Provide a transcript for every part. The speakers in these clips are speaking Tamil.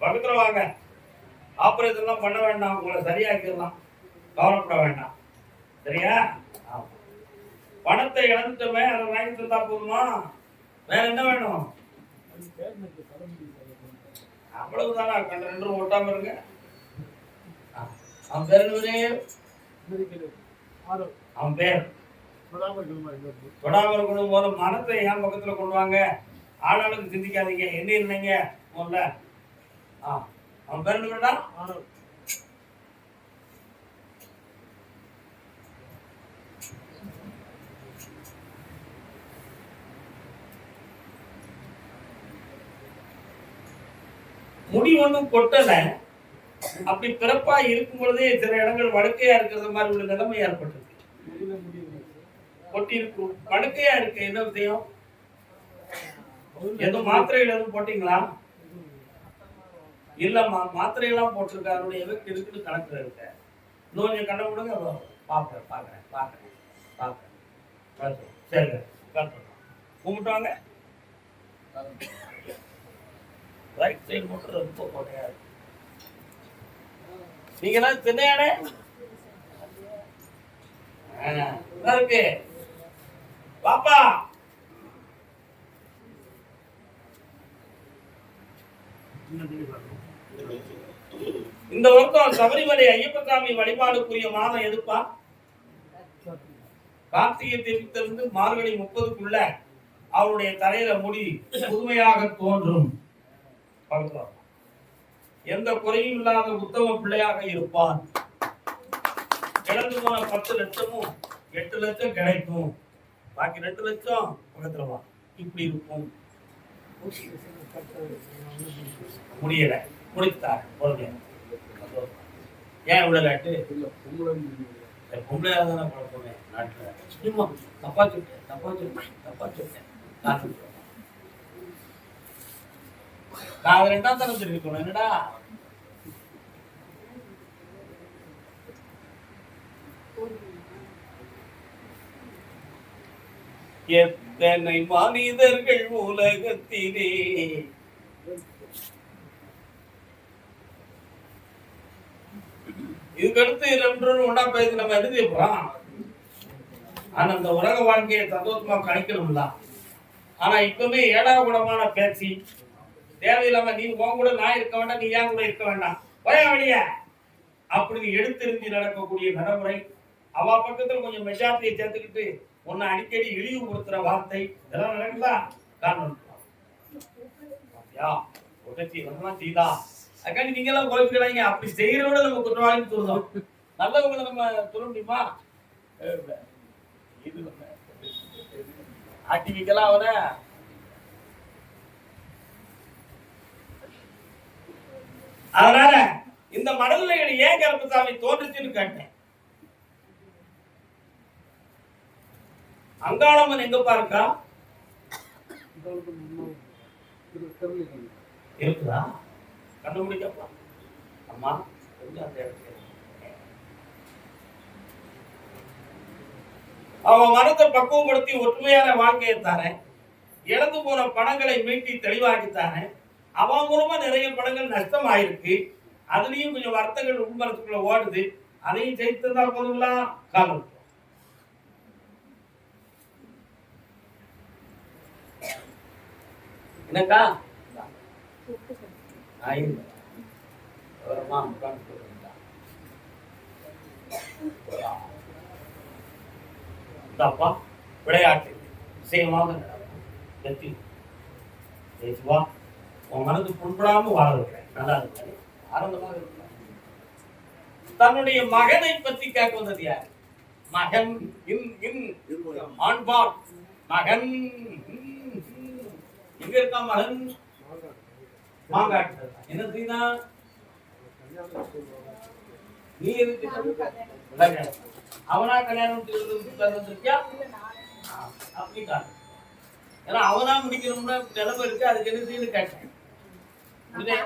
பக்கத்தில் வாங்க. ஆபரேஷன்லாம் பண்ண வேண்டாம். உங்களை சரியாக்கிடலாம். கவலைப்பட வேண்டாம். சரியா? பணத்தை இழந்துட்டோமே அதை வாங்கி தந்தா போதுமா? வேற என்ன வேணும்? அவ்வளவு தானா கண்ட ரெண்டும் ஓட்டாம இருங்க. அவன் பேர் அவன் பேர்? தொடாமல் கொண்டு போது மனத்தை என் பக்கத்துல கொண்டு வாங்க? ஆளாளுக்கு சிந்திக்காதீங்க. என்ன இருந்தீங்க முதல்ல. அவன் பேர் என்ன வேண்டாம் முடி ஒன்றும் கொட்டல. அப்படி பிறப்பா இருக்கும் பொழுதே சில இடங்கள் வடுக்கையா இருக்கிறது மாதிரி உள்ள நிலைமை ஏற்பட்டிருக்கு. கொட்டி இருக்கும் வடுக்கையா இருக்கு என்ன விஷயம்? எதுவும் மாத்திரைகள் எதுவும் போட்டீங்களா? இல்லைம்மா மாத்திரையெல்லாம் போட்டிருக்கா அதனுடைய எஃபெக்ட் இருக்குன்னு கணக்குல இருக்க இன்னும் கொஞ்சம் கண்ண கொடுங்க பார்க்குறேன் பார்க்குறேன் பார்க்குறேன் பார்க்குறேன் சரிங்க பார்த்து. ரைட் சைடு மட்டும் ரொம்ப கொடையா இருக்கு. நீங்க எல்லாம் திண்ணையானே ஆ, நல்லா இருக்கு? பாப்பா! இந்த வருடம் சபரிமலை ஐயப்பசாமி வழிபாடுக்குரிய மாதம் எதுப்பா? கார்த்திகை தீபத்திலிருந்து மார்கழி முப்பதுக்குள்ள அவருடைய தலையில முடி புதுமையாக தோன்றும். எந்த குறையும் இல்லாத உத்தம பிள்ளையாக இருப்பான். இழந்து போன பத்து லட்சமும் எட்டு லட்சம் கிடைக்கும். பாக்கி ரெண்டு லட்சம் பக்கத்துல வா. இப்படி இருக்கும். முடியல. முடித்தார். பொறுமையா ஏன் விடலாட்டு பொம்பளை தான் குழப்பமே நாட்டில். சும்மா தப்பா சொல்லிட்டேன் தப்பா சொல்லிட்டேன் தப்பா சொல்லிட்டேன். நான் சொல்றேன். நான் அதை ரெண்டாம் தரம் தெரிவிக்கணும் என்னடா? எத்தனை மனிதர்கள் உலகத்திலே இதுக்கடுத்து ரெண்டு ஒன்றா பேசி நம்ம எழுதி போறோம் ஆனா அந்த உலக வாழ்க்கையை சந்தோஷமாக கணிக்கணும்ல. ஆனா இப்பவுமே ஏடா குடமான பேச்சு. தேவையில்லாம நீ உன் கூட நான் இருக்க வேண்டாம் நீ ஏன் கூட இருக்க வேண்டாம். ஒரே வழிய அப்படி எடுத்தெறிஞ்சு நடக்கக்கூடிய நடைமுறை. அவ பக்கத்துல கொஞ்சம் மெஜாரிட்டியை சேர்த்துக்கிட்டு உன்னை அடிக்கடி இழிவுபடுத்துற வார்த்தை. இதெல்லாம் நடக்குதா? காரணம். யா இதெல்லாம் செய்தா அதுக்காண்டி நீங்க எல்லாம் குழப்பிக்கிறாங்க அப்படி செய்யறோட நம்ம குற்றவாளின்னு சொல்றோம். நல்லவங்களை நம்ம சொல்ல முடியுமா இது நம்ம ஆட்டி வைக்கலாம் அவனை அதனால இந்த மனநிலைகள் ஏன் கருப்பசாமி தோன்றுச்சுன்னு கேட்டேன். அங்காளம்மன் எங்கப்பா இருக்கா? இருக்குதா? கண்டுபிடிக்கப்பா அம்மா கொஞ்சம் அந்த இடத்துல? அவன் மனத்தை பக்குவப்படுத்தி ஒற்றுமையான வாழ்க்கையை தாரேன் இழந்து போன பணங்களை மீட்டி தெளிவாக்கி தாரேன் அவன் மூலமா நிறைய படங்கள் நஷ்டம் ஆயிருக்கு அதுலயும் கொஞ்சம் வருத்தங்கள் உள்மனத்துக்குள்ள ஓடுது அதையும் ஜெயித்து தந்தா போதுங்களா காலம் என்னக்கா? ஐந்து. விவரமா உட்கார்ந்து சொல்லுங்கக்கா. இந்தாப்பா விளையாட்டு. விஷயமாக நடக்கும். வெற்றி. ஜெயிச்சுவா? உன் மனது புண்படாம வாழ வைக்கிறேன். நல்லா இருக்கு. ஆனந்தமாக இருக்கலாம் தன்னுடைய மகனை பற்றி கேட்க வந்தது யார்? மகன் இன் இன் ஆண்பார் மகன் ம், ம். எங்க இருக்கா மகன்? மாங்காட்டு என்ன செய்தா நீ எதுக்கு? அவனா கல்யாணம் இருக்கியா அப்படி காட்டு ஏன்னா அவனா முடிக்கணும்னா நிலைமை இருக்கு. அதுக்கு என்ன செய்யணும் கேட்டேன். இல்லையா?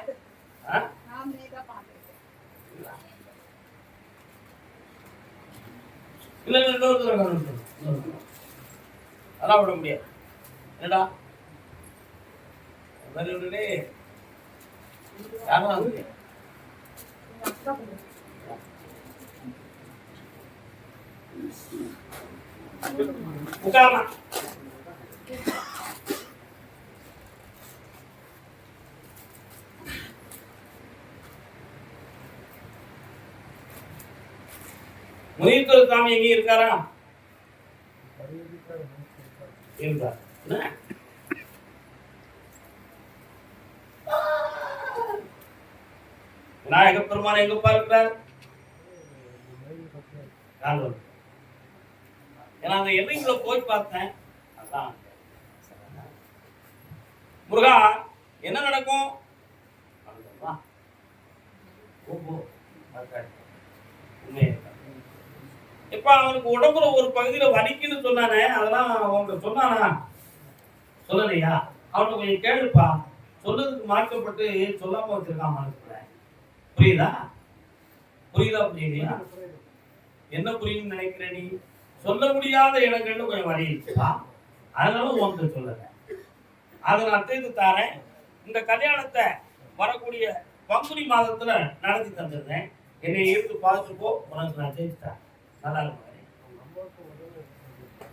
இல்ல இல்ல இன்னொரு தடவை கவனிச்சு சொல்லு. இன்னொரு விட முடியாது. என்னடா? வேற ஒண்ணுலே. யாரும் வந்து உட்காரமா முனீஸ்வர சாமி எங்கேயும் இருக்காரா இருந்தார் என்ன? விநாயக பெருமான் எங்க பார்க்கிறார் காண்டூர். ஏன்னா அந்த எல்லைக்குள்ள போய் பார்த்தேன். அதான். முருகா என்ன நடக்கும்? இப்ப அவனுக்கு உடம்புல ஒரு பகுதியில வலிக்குன்னு சொன்னானே அதெல்லாம் அவங்க சொன்னானா? சொல்லலையா? அவனுக்கு கொஞ்சம் கேளுப்பா. சொல்றதுக்கு மாற்றப்பட்டு சொல்லாம வச்சிருக்கான் மனசுல புரியுதா? புரியுதா புரியலையா என்ன புரியும் நினைக்கிற நீ? சொல்ல முடியாத இடங்கள்னு கொஞ்சம் வழி இருக்குதா அதனால உனக்கு சொல்லல. அதை நான் தீர்த்து தாரேன். இந்த கல்யாணத்தை வரக்கூடிய பங்குனி மாதத்துல நடத்தி தந்துருந்தேன் என்னை இருந்து பார்த்துப்போ உனக்கு நான் ஜெயிச்சு நல்லா இருக்கும்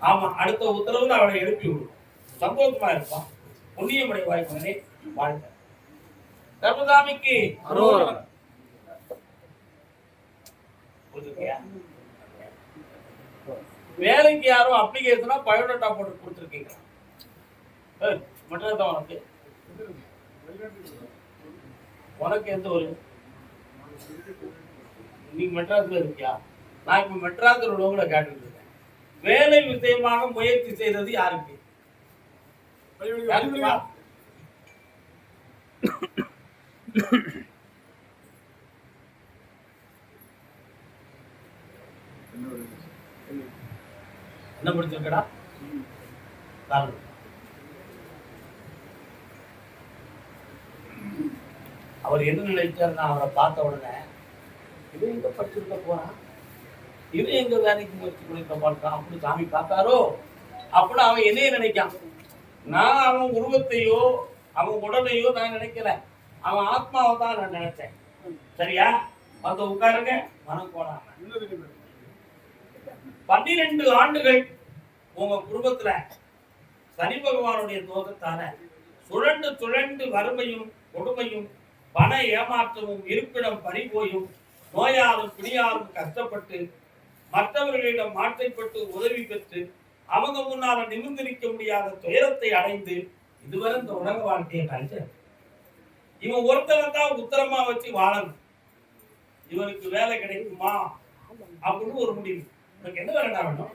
ஆமா அடுத்த உத்தரவுல அவளை எழுப்பி விடும் சந்தோஷமா இருப்பான் புண்ணியமடை வாய்ப்பு வாழ்க்கை தர்மதாமிக்கு வேலைக்கு யாரும் அப்ளிகேஷனா பயோடேட்டா போட்டு கொடுத்துருக்கீங்க. மட்டும் தான் உனக்கு உனக்கு எந்த ஒரு நீ மெட்ராஸ்ல இருக்கியா? நான் இப்ப மெட்ராஸ்ல உள்ளவங்கள கேட்டுட்டு இருக்கேன் வேலை விஷயமாக முயற்சி செய்தது யாருக்கு? யாருக்குப்பா? என்ன முடிச்சிருக்கடா காரணம் அவர் என்ன நினைச்சார்? நான் அவரை பார்த்த உடனே இவன் எங்க படிச்சிருக்க போறான்? இவன் எங்க வேலைக்கு முயற்சி பண்ணிருக்க மாட்டான் அப்படி சாமி பார்த்தாரோ? அப்படின்னு அவன் என்னைய நினைக்கான். நான் அவன் உருவத்தையோ அவன் உடலையோ நான் நினைக்கல. அவன் ஆத்மாவை தான் நான் நினைச்சேன். சரியா? வந்து உட்காருங்க. மனம் போடாம பன்னிரெண்டு ஆண்டுகள் உங்க குடும்பத்துல சனி பகவானுடைய தோகத்தால சுழண்டு சுழண்டு வறுமையும் கொடுமையும் பண ஏமாற்றமும் இருப்பிடம் பறிபோயும் நோயாலும் பிணியாலும் கஷ்டப்பட்டு மற்றவர்களிடம் மாற்றைப்பட்டு உதவி பெற்று அவங்க முன்னால நிமிர்ந்து நிற்க முடியாத துயரத்தை அடைந்து இதுவரை இந்த உலக வாழ்க்கையை கழிச்சு இவன் ஒருத்தனை தான் உத்தரமா வச்சு வாழணும். இவனுக்கு வேலை கிடைக்குமா? அப்படின்னு ஒரு முடிவு. உங்களுக்கு என்ன வேலைடா வேணும்?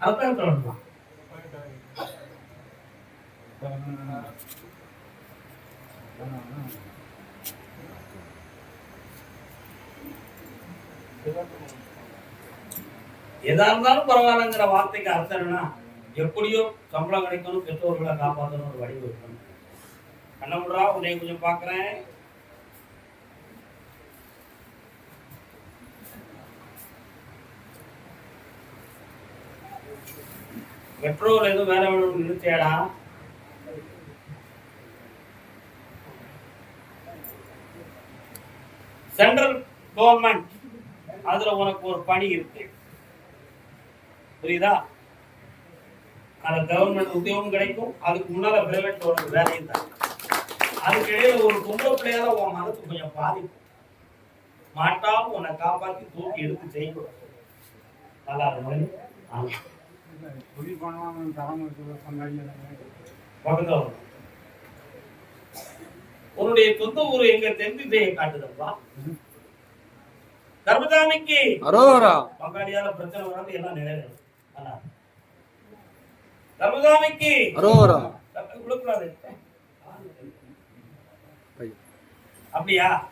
அரசாங்கத்தில் வேணுமா? எதா இருந்தாலும் பரவாயில்லங்கிற வார்த்தைக்கு அர்த்தம் என்னன்னா எப்படியோ சம்பளம் கிடைக்கணும் பெற்றோர்களை காப்பாற்றணும் ஒரு வடிவு இருக்கணும். கண்ணமுடா உன்னை கொஞ்சம் பார்க்குறேன். மெட்ரோவில் எதுவும் வேலை வேணும்னு நிறுத்தியாடா சென்ட்ரல் கவர்மெண்ட் அதுல உனக்கு ஒரு பணி இருக்கு. புரியுதா? அந்த கவர்மெண்ட் உத்தியோகம் கிடைக்கும். அதுக்கு முன்னால பிரைவேட் உனக்கு வேலையும் தான் அதுக்கு ஒரு பொம்பளை பிள்ளையால உன் மனசு கொஞ்சம் பாதிக்கும். மாட்டாம உன்னை காப்பாற்றி தூக்கி எடுத்து செய்யக்கூடாது நல்லா இருக்கும் ஆமா. பக்கத்துல வரும். உன்னுடைய சொந்த ஊர் எங்க? தென் திசையை காட்டுதப்பா கர்மசாமிக்கு அரோகரா. பங்காளியால பிரச்சனை வராது எல்லாம் நிறைவேறும். விழுக்கூடாது. அப்படியா?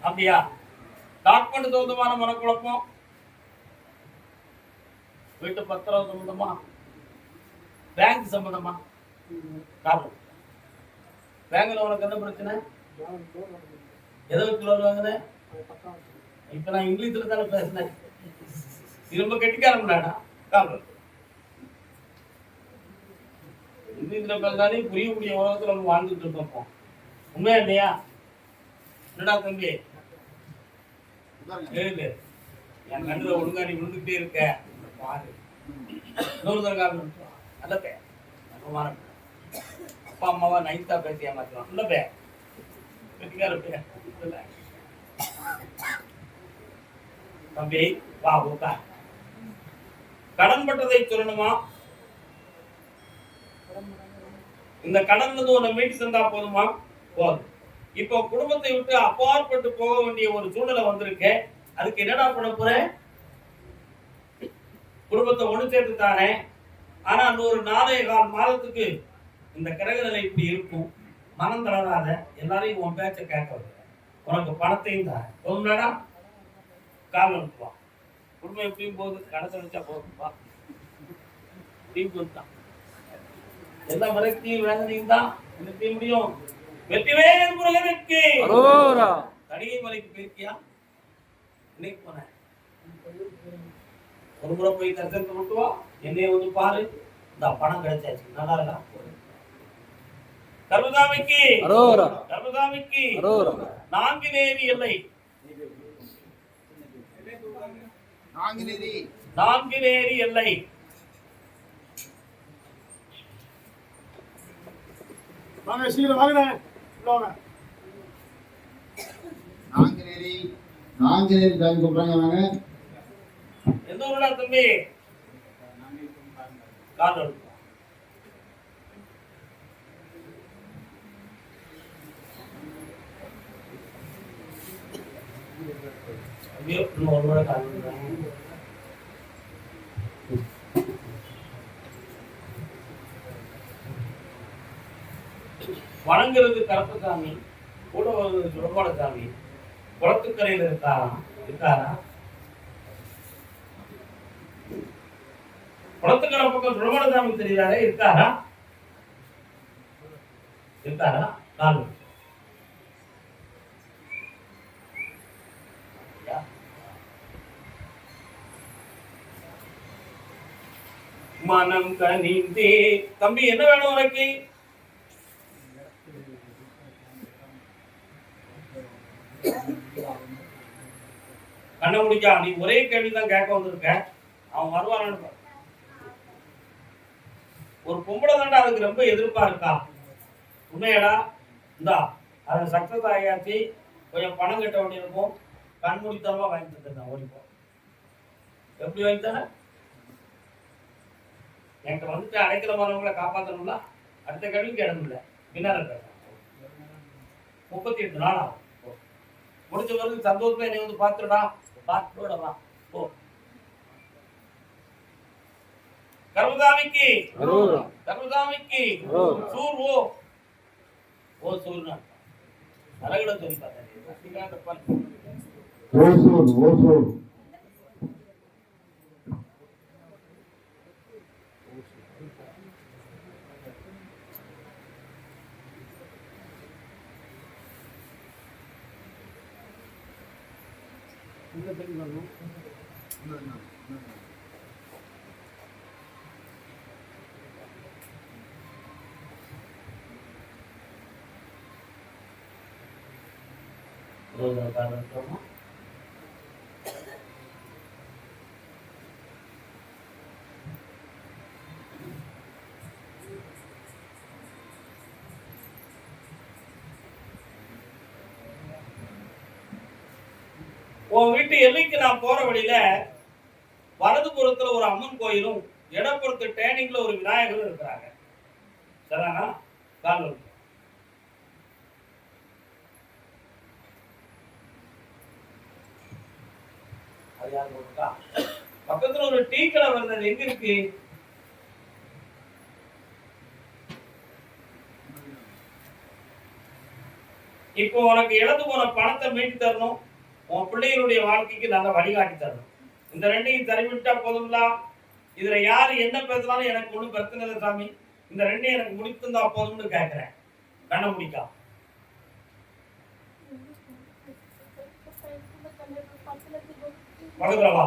அப்படியா? டாக்குமெண்ட் மனக்குழப்பம். வீட்டு பத்திரம் சம்பந்தமா? பேங்க் சம்பந்தமா? காரணம் பேங்க்ல உனக்கு என்ன பிரச்சனை? எதை வச்சு லோன் வாங்கின? இப்ப நான் இங்கிலீஷ்ல தானே பேசினேன். இது ரொம்ப கெட்டிக்காரம்டாடா இது இதுல பிறந்தாலே புரியக்கூடிய உலகத்துல நம்ம வாழ்ந்துட்டு இருக்கோம். உண்மையா இல்லையா? என்னடா தம்பி? என் கண்ணுல ஒழுங்கா நீ விழுந்துட்டே இருக்க. பாரு. இன்னொரு தடவை கால் பண்ணுறோம் நல்ல பே நல்ல அப்பா அம்மாவா நைட்டா பேசி ஏமாத்துவான் நல்ல பே. கெட்டிக்கார தம்பி வா உட்கார் கடன்பட்டதை சொல்லணுமா? இந்த கடன்ல இருந்து உன்னை மீட்டு தந்தா போதுமா? போதும். இப்போ குடும்பத்தை விட்டு அப்பாற்பட்டு போக வேண்டிய ஒரு சூழ்நிலை வந்திருக்கு. அதுக்கு என்னடா பண்ண போறேன் குடும்பத்தை ஒண்ணு சேர்த்து தானே ஆனா அந்த ஒரு நாலே கால் மாதத்துக்கு இந்த கிரகநிலை இப்படி இருக்கும். மனம் தளராத எல்லாரையும் உன் பேச்ச கேட்க. உனக்கு பணத்தையும் தான் போதும்லடா கால் அனுப்புவான் குடும்பம் எப்படியும் போகுது. கடத்தை வச்சா போதும்பா இப்படியும் போதுதான் எல்லா மரத்தையும் வேதனையும் தான் என்ன செய்ய முடியும்? வெற்றிவேல் முருகனுக்கு. தடிகை மலைக்கு போயிருக்கியா? இன்னைக்கு போனேன். ஒரு முறை போய் தரிசனத்தை விட்டு வா என்னைய வந்து பாரு. இந்த பணம் கிடைச்சாச்சு. நல்லா இருக்கா? கர்மதாமிக்கு அரோரா. கர்மதாமிக்கு அரோரா. நான்கு நேரி எல்லை. நான்கு நேரி எல்லை. வாங்க சீக்கிரம் வாங்க. நாங்குநேரி நாங்குநேரி சாமி கூப்பிடுறாங்க வாங்க. எந்த ஊர்ல தம்பி? கால் ஐயோ இன்னும் ஒரு வணங்குறது கருப்பசாமி கூட வருவது சுடபாடசாமி குளத்துக்கரையில் இருக்காராம் இருக்காராம் குளத்துக்கரை பக்கம் சுடபாடசாமி தெரியாரே இருக்காரா? இருக்காரா? நாலு மனம் கனிந்தே. தம்பி என்ன வேணும் உனக்கு? கண்ண முடிக்கா நீ ஒரே கேள்விதான் கேட்க வந்திருக்க. அவன் வருவான்னு ஒரு பொம்பளை தாண்டா அதுக்கு ரொம்ப எதிர்ப்பா இருக்கா? உண்மையடா? இந்தா அதை சக்சஸ் ஆகியாச்சு கொஞ்சம் பணம் கட்ட வேண்டியிருக்கும். கண்மூடித்தனமாக வாங்கி தந்துருந்தேன் ஓடிப்போம் எப்படி வாங்கி தானே என்கிட்ட வந்துட்டு அடைக்கிற மரவங்களை காப்பாற்றணும்ல அடுத்த கேள்விக்கு இடம் இல்லை. பின்னால முப்பத்தி எட்டு நாள் ஆகும். போ. முடிச்ச பிறகு சந்தோஷமா என்னை வந்து பார்த்துடா பார்த்துட ஓ போ கர்மதாமிக்கு கர்மதாமிக்கு. சூர் ஓ. ஓ சூர்னா. நரகட சொல்லி பார்த்தேன் ஓசூர் ஓசூர் ரோஜா காரணம் உன் வீட்டு எல்லைக்கு நான் போற வழியில வலதுபுறத்துல ஒரு அம்மன் கோயிலும் இடப்புறத்து டேனிங்ல ஒரு விநாயகரும் இருக்கிறாங்க. சரிதானா? கால் வந்து பக்கத்துல ஒரு டீ கடை வருது. அது எங்க இருக்கு? இப்போ உனக்கு இழந்து போன பணத்தை மீட்டு தரணும். உன் பிள்ளைகளுடைய வாழ்க்கைக்கு நல்ல வழிகாட்டி தரணும். இந்த ரெண்டையும் தருவிட்டா போதும்லா? இதுல யாரு என்ன பேசினாலும் எனக்கு ஒண்ணும் பிரச்சனை இல்லை சாமி. இந்த ரெண்டையும் எனக்கு முடித்திருந்தா போதும்னு கேட்கிறேன் கண்ண முடிக்கா. பக்கத்துல வா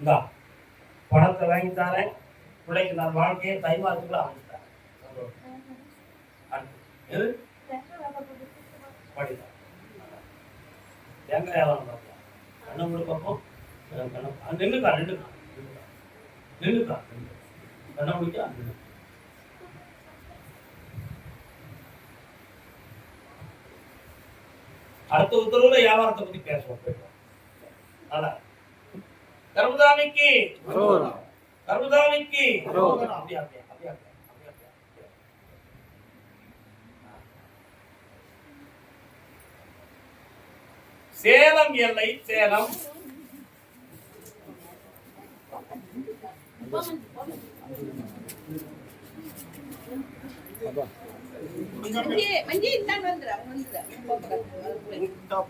இந்தா பணத்தை வாங்கி தரேன். பிள்ளைக்கு நான் வாழ்க்கையை தைமாத்துக்குள்ள அமைச்சிட்டேன் எது? படிதான். தேங்காய் வியாபாரம் பார்க்கலாம் கண்ணை மூடி பார்ப்போம். அஹ் கண்ணை அஹ் நின்னுக்கா நின்னுக்கா நின்னுக்கா கண்ணை முடிக்கா நின்னு. அடுத்த உத்தரவுல வியாபாரத்தை பத்தி பேசுவோம். கர்மதாமிக்கு அரோகரா. அப்படியா அப்படியா அப்படியா சேலம் எல்லை சேலம்.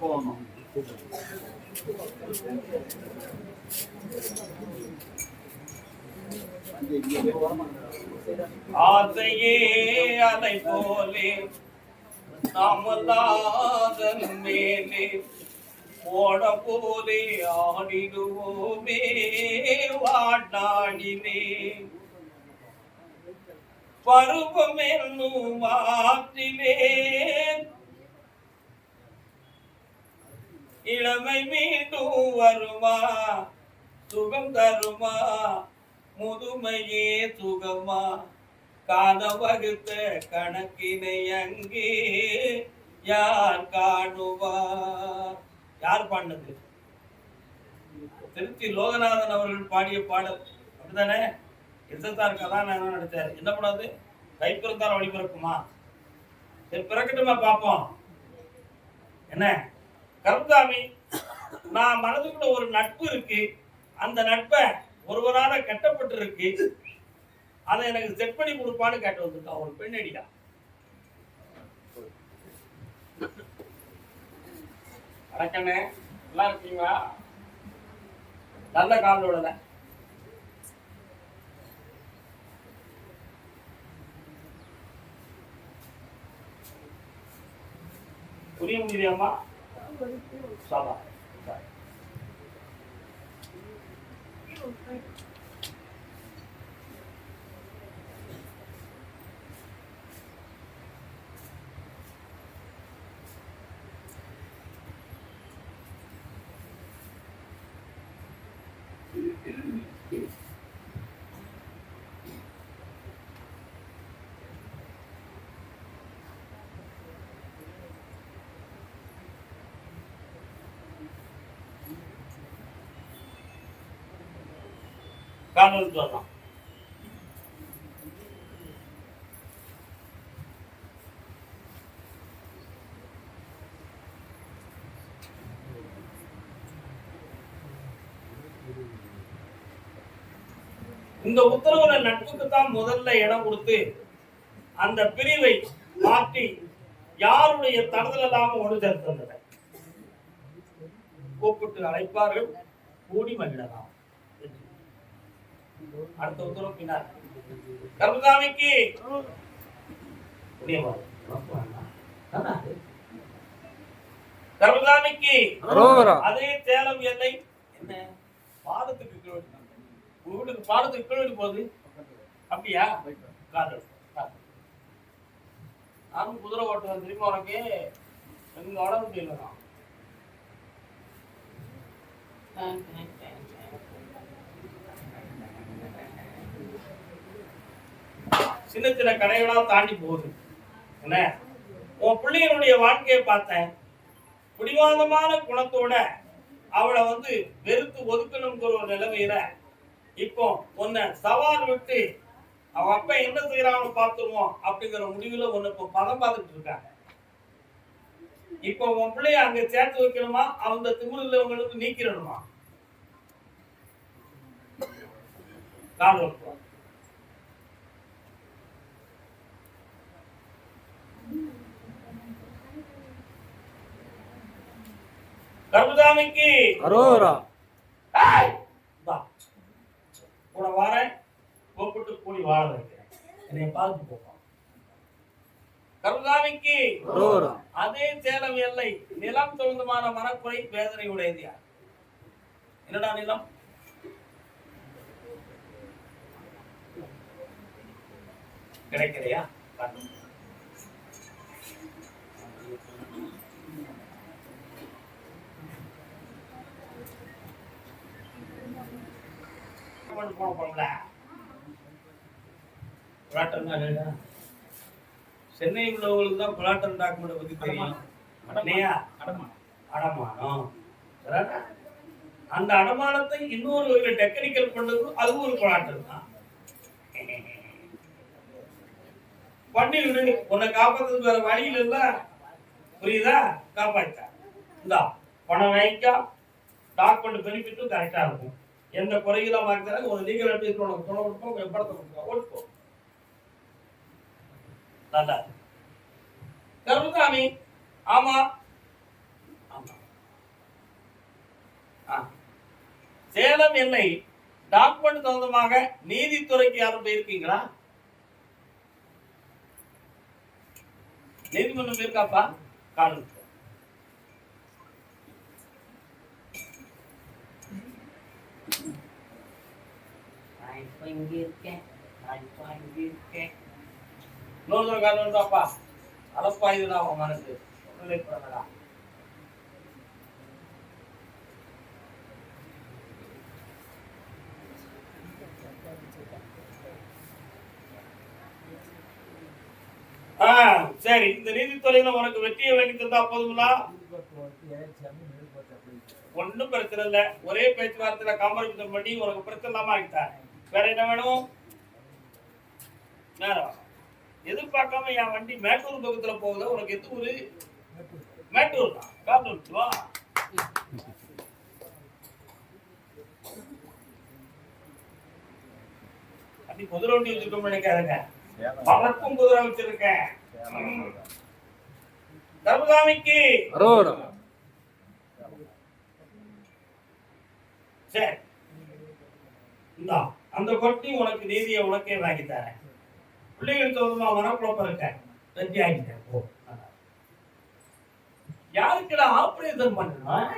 போகணும். ஆசையே அலை போலே நாமல்லாதன் மேலே போட போலே ஆடிடுவோமே வாடாடினே. பருவம் என்னும் ஆற்றிலே இளமை மீண்டும் வருமா? சுகம் தருமா? முதுமையே சுகமா? காண வகுத்த கணக்கினை அங்கே யார் காணுவார்? யார் பாடினது? திருச்சி லோகநாதன் அவர்கள் பாடிய பாடல். அப்படிதானே எஸ்எஸ்ஆர் கதாநாயகன் நடித்தார் என்ன பண்ணாது கைப்பிறந்தார் வழிபிறக்குமா சரி பிறக்கட்டுமா பார்ப்போம். என்ன? கருந்தாமி நான் மனதுக்குள்ள ஒரு நட்பு இருக்கு. அந்த நட்பை ஒருவரால கட்டப்பட்டு இருக்கு அதை எனக்கு செட் பண்ணி கொடுப்பான்னு கேட்டு வந்திருக்கான் ஒரு பெண்ணடியா? வணக்கண்ணே நல்லா இருக்கீங்களா? நல்ல காலோட புரிய முடியாமா சபா காணொலிக்கு வரலாம் இந்த உத்தரவுல நட்புக்கு தான் முதல்ல இடம் கொடுத்து அந்த பிரிவை மாற்றி யாருடைய தடுதல் இல்லாம ஒன்று கூப்பிட்டு அழைப்பார்கள் கூடி மகிழலாம். அடுத்த உத்தரவு பின்னால். கர்மசாமிக்கு. கர்மசாமிக்கு. அரோகரா. அதே சேலம் எல்லை. என்ன? பாடத்துக்கு கீழே உங்க வீட்டுக்கு பாடத்துக்கு கீழே போகுது. அப்படியா? காதல் காதல். நானும் குதிரை ஓட்டுவேன் தெரியுமா உனக்கு? எங்க உடம்பு தெரியலாம் சின்ன சின்ன கடைகளாக தாண்டி போகுது. என்ன? உன் பிள்ளையனுடைய வாழ்க்கையை பார்த்தேன். பிடிவாதமான குணத்தோட அவளை வந்து வெறுத்து ஒதுக்கணுங்கிற ஒரு நிலைமையில இப்போ உன்னை சவால் விட்டு அவன் அப்பா என்ன செய்யறான்னு பார்த்துருவோம் அப்படிங்கிற முடிவுல உன்னை இப்போ பதம் பார்த்துட்டு இருக்காங்க. இப்போ உன் பிள்ளைய அங்க சேர்த்து வைக்கணுமா? அந்த திமிரில் உங்களுக்கு நீக்கிடணுமா? கால் வைப்போம் கர்மதாமிக்கு அரோரா உன வாரேன். கூப்பிட்டு கூடி வாழ வைக்கிறேன். என்னை பார்த்து போப்பான் கர்மதாமிக்கு அதே சேலம் எல்லை நிலம் தொழுந்தமான மனக்குறை வேதனை உடையது யார்? என்னடா நிலம்? கிடைக்கலையா? காட்டு கொண்டு போன. புலாட்டன் தான்? சென்னை உள்ளவங்களுக்கு தான் புலாட்டன் டாக்குமெண்ட் பத்தி தெரியும். இல்லையா? அடமானம்? அந்த அடமானத்தை இன்னொரு வகையில டெக்னிக்கல் பண்ணது அதுவும் ஒரு புலாட்டன் தான். பண்ணி விடு. உன்னை காப்பாத்துறதுக்கு வேற வழியில் இல்ல புரியுதா? காப்பாத்த இந்தா பணம் வாங்கிக்கா. டாக்குமெண்ட் பெனிஃபிட்டும் கரெக்டா இருக்கும். எந்த குறையில மாத்தாங்க ஒரு லீகல் அட்வைஸ் உனக்கு துணை கொடுப்போம் உன் படத்தை கொடுப்போம். ஓட்டுப்போம் நல்லா கருமசாமி ஆமா. ஆமா. ஆ. சேலம் என்னை டாக்குமெண்ட் சம்பந்தமாக நீதித்துறைக்கு யாரும் போயிருக்கீங்களா நீதிமன்றம் இருக்காப்பா? காணுங்க நான் இப்ப இங்க இருக்கேன் நான் இருக்கேன் இன்னொரு மனசு. ஆ சரி. இந்த நீதித்துறையில உனக்கு வெற்றியை வாங்கி தந்தா போதுங்களா? ஒன்னும் பிரச்சனை இல்ல. ஒரே பேச்சுவார்த்தையில காம்பரமிசம் பண்ணி உனக்கு பிரச்சனை இல்லாம ஆகிட்டேன் வேற என்ன வேணும்? நேரம் எதிர்பார்க்காம என் வண்டி மேட்டூர் பக்கத்துல போகுது? உனக்கு எந்த ஊரு? மேட்டூர் தான். காட்டூர் வா. அப்படி குதிரை வண்டி வச்சிருக்கோம் நினைக்காதுங்க. பலருக்கும் குதிரை வச்சிருக்கேன். தர்மசாமிக்கு. சரி. இந்தா. அந்த கொட்டி உனக்கு நீதியை உனக்கே வாங்கி தரேன். பிள்ளைகள் வர மனக்குழப்பம் இருக்க வெற்றி ஆகிட்டேன் போ. யாருக்குடா ஆபரேஷன் பண்ணணும்?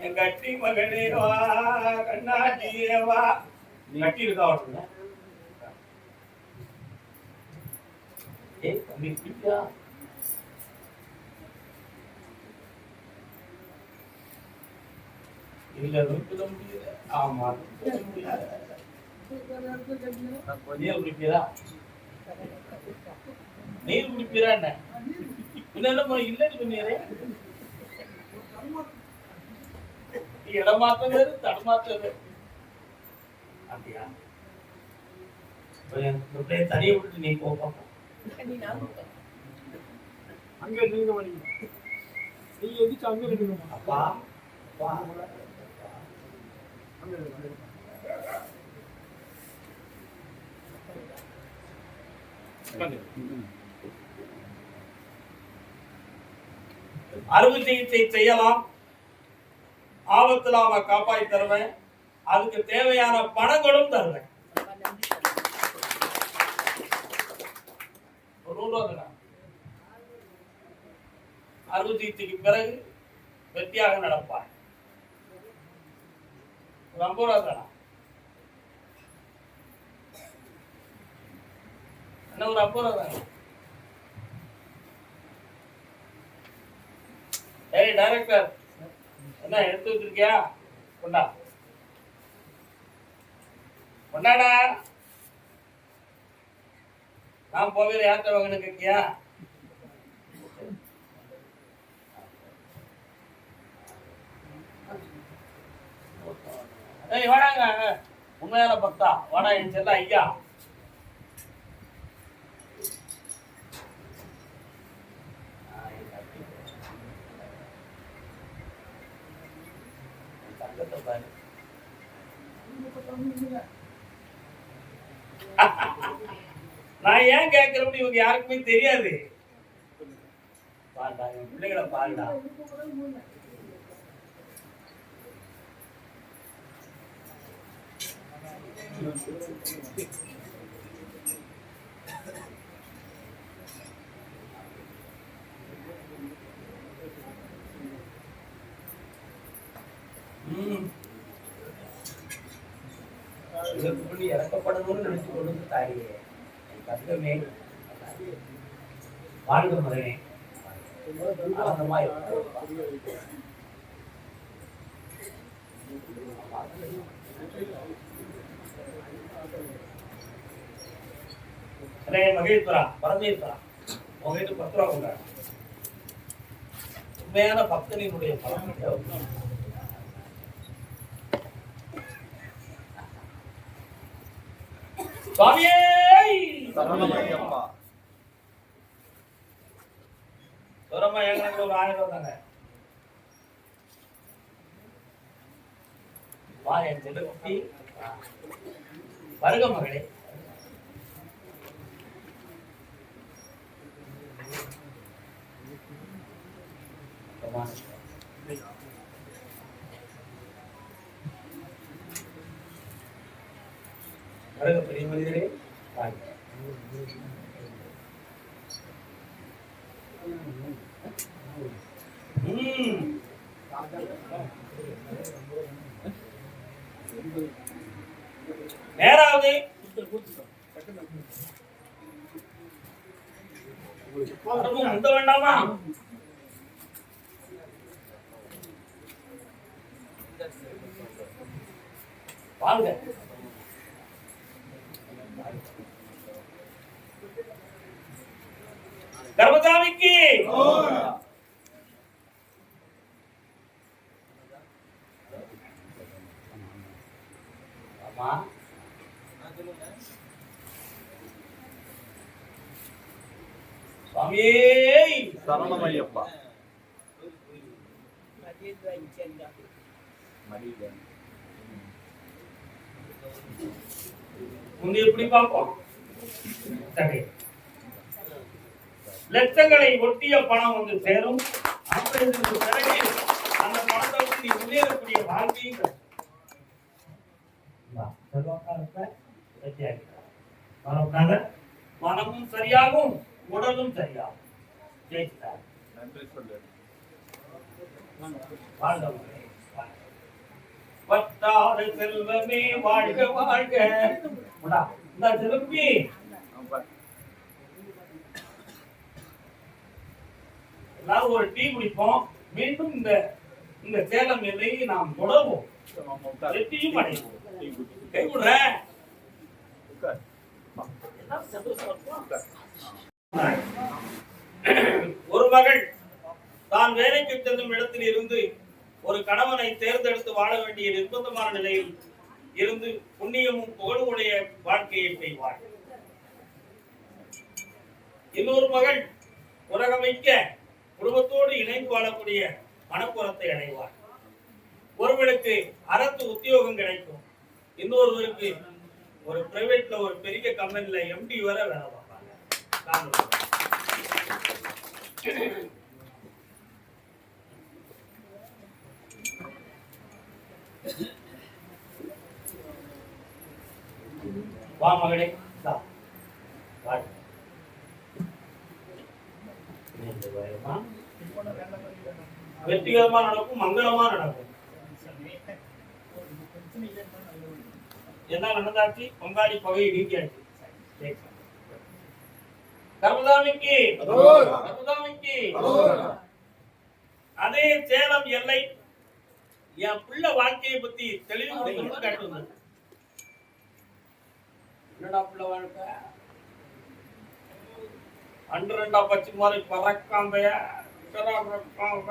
என் கட்டி மகளே வா கண்ணாட்டியே வா. கட்டி இருக்கா அவனுங்க ஏய் தம்பி இல்ல முடியல ஆமா முடியல நீர் குடிப்பீரா? நீர் குடிப்பீரா என்ன? பின்ன என்ன இல்லன்னு சொன்னீரே இடமாற்றம் வேறு தடமாற்றம் வேறு. அப்படியா? தனியை விட்டு நீ போ அங்க நீங்க வரீங்க நீ எதுக்கு அங்க இருக்கணும் அப்பா அப்பா. அறுவை சிகிச்சை செய்யலாம். ஆபத்துல அவன் காப்பாற்றி தருவேன். அதுக்கு தேவையான பணங்களும் தருவேன். அறுவை சிகிச்சைக்கு பிறகு வெற்றியாக நடப்பார். ஒரு ஐம்பது ரூபா என்ன ஒரு ஐம்பது ரூபா ஏய் டைரக்டர் என்ன எடுத்து வச்சிருக்கியா? கொண்டா. கொண்டாடா. நான் போகிற யாத்திரை வாங்கன்னு கேட்கியா ஏய் வாடாங்க. உண்மையான பக்தா. வாடா என் செல்ல ஐயா. நான் ஏன் கேட்கிறேன்னு இவங்க யாருக்குமே தெரியாது. பாருடா இவன் பிள்ளைகளை பாருடா. ம். இதற்கு இறக்கப்படணும்னு நினைச்சு கொண்டு வந்து தாயே கஷ்டமே வாழ்க மகனே அண்ணே மகேஸ்வரா பரமேஸ்வரா. உங்ககிட்ட பத்து ரூபா கொண்டாடு உண்மையான பக்தனினுடைய பலம் சுவாமியே! எங்களுக்கு ஒரு ஆயிரம் ரூபாய் தாங்க வா என் வருக மகளே. வருக பெரிய மனிதரே நேராவது முந்த வேண்டாமா? வாங்க. கர்மசாமிக்கு ஆமா சுவாமியே. சரணமையப்பா. முந்தி எப்படி பார்ப்போம்? லட்சங்களை ஒட்டிய பணம் வந்து சேரும். ஐம்பதுக்கு பிறகு அந்த பணத்தை வச்சு நீ முன்னேறக்கூடிய வாழ்க்கையும். மனமும் சரியாகும். உடலும் சரியாகும். ஜெயிச்சுட்டார் நன்றி சொல்லு. வட்டார செல்வமே வாழ்க வாழ்க. ஆமா. எல்லாரும் ஒரு டீ குடிப்போம். மீண்டும் இந்த இந்த சேலம் எல்லையை நாம் தொடர்வோம். வெற்றியும் அடைவோம் டீ குடி. கை விடுறேன் உட்கார். ஒரு மகள் தான் வேலைக்கு செல்லும் இடத்தில் இருந்து ஒரு கணவனை தேர்ந்தெடுத்து வாழ வேண்டிய நிர்பந்தமான நிலையில் இருந்து புண்ணியமும் புகழுடைய வாழ்க்கையை செய்வாள். இன்னொரு மகள் உலகமைக்க குடும்பத்தோடு இணைந்து வாழக்கூடிய மனப்புறத்தை அடைவார் ஒருவனுக்கு அரசு உத்தியோகம் கிடைக்கும். இன்னொருவருக்கு ஒரு பிரைவேட்ல ஒரு பெரிய கம்பெனில எம்டி வர வேலை வா மகளே வெற்றிகரமா நடக்கும் மங்களமா நடக்கும். என்ன நடந்தாச்சு? பங்காளி பகை நீக்கியாச்சு. கர்மதாமிக்கு. கர்மதாமிக்கு. அதே சேலம் எல்லை என் பிள்ளை வாழ்க்கையை பத்தி தெளிவு கொடுக்கணும்னு கேட்டு என்னடா பிள்ளை வாழ்க்கை? அன்று ரெண்டா பச்சை மாதிரி பறக்காம்பைய பறக்காம்ப